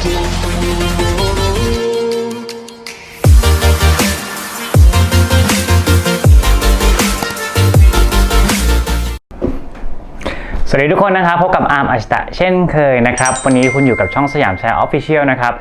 สวัสดีทุกคนนะครับพบกับอาร์มอัชตะเช่นเคยนะครับ วันนี้คุณอยู่กับช่องสยามแชร์ออฟฟิเชียลนะครับ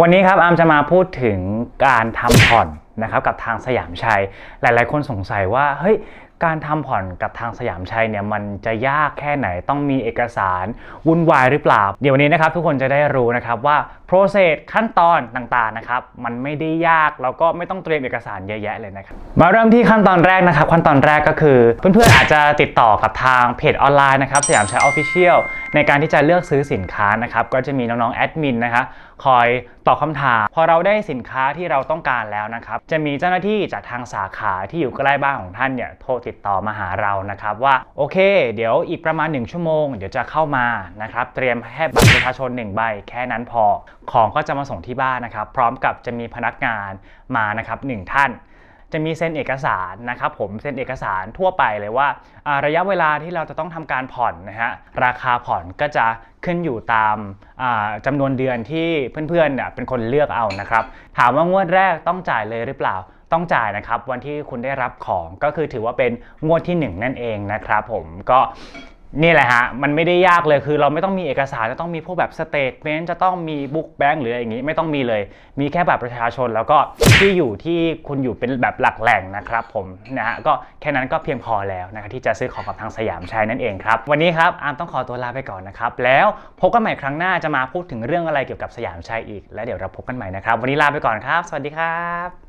วันนี้ครับอาร์มจะมาพูดถึงการทำผ่อนนะครับกับทางสยามชัย หลายๆ คนสงสัยว่าเฮ้ย การทำผ่อนกับทางสยามชัยเนี่ยมันจะยากแค่ไหนต้องมีเอกสารวุ่นวายหรือเปล่า เดี๋ยววันนี้นะครับทุกคนจะได้รู้นะครับว่า process ขั้นตอนต่างๆนะครับมันไม่ได้ยากแล้วก็ไม่ต้องเตรียมเอกสารเยอะแยะเลยนะครับมาเริ่มที่ขั้นตอนแรกนะครับ ขั้นตอนแรกก็คือ เพื่อนๆอาจจะติดต่อกับทางเพจออนไลน์นะครับสยามชัยออฟฟิเชียลในการที่จะเลือกซื้อสินค้านะครับก็จะมีน้องๆแอดมินนะคะคอยตอบคำถาม พอเราได้สินค้าที่เราต้องการแล้วนะครับจะมีเจ้าหน้าที่จากทางสาขาที่อยู่ใกล้บ้านของท่านเนี่ยโทรติดต่อมาหาเรานะครับว่าโอเค เดี๋ยวอีกประมาณ 1 ชั่วโมง เดี๋ยวจะเข้ามานะครับเตรียมแค่บัตรประชาชน1ใบแค่นั้นพอของก็จะมาส่งที่บ้านนะครับ พร้อมกับจะมีพนักงานมานะครับหนึ่งท่าน จะมีเซ็นเอกสารนะครับ ผมเซ็นเอกสารทั่วไปเลยว่าระยะเวลาที่เราจะต้องทำการผ่อนนะฮะราคาผ่อนก็จะขึ้นอยู่ตามอ่าจำนวนเดือนที่เพื่อนๆเนี่ยเป็นคนเลือกเอานะครับ ถามว่างวดแรกต้องจ่ายเลยหรือเปล่าต้องจ่ายนะครับวันที่คุณได้รับของก็คือถือว่าเป็นงวดที่ 1 นั่นเองนะครับผมก็ นี่แหละฮะ มันไม่ได้ยากเลยคือเราไม่ต้องมีเอกสารจะต้องมีพวกแบบสเตทเมนต์จะต้องมีบุ๊กแบงค์หรืออะไรอย่างนี้ ไม่ต้องมีเลย มีแค่แบบประชาชน แล้วก็ที่อยู่ที่คุณอยู่เป็นแบบหลักแหล่งนะครับผมนะฮะก็แค่นั้นก็เพียงพอแล้วนะครับที่จะซื้อของกับทางสยามชัยนั่นเองครับ วันนี้ครับอาร์มต้องขอตัวลาไปก่อนนะครับ แล้วพบกันใหม่ครั้งหน้าจะมาพูดถึงเรื่องอะไรเกี่ยวกับสยามชัยอีก แล้วเดี๋ยวเราพบกันใหม่นะครับ วันนี้ลาไปก่อนครับ สวัสดีครับ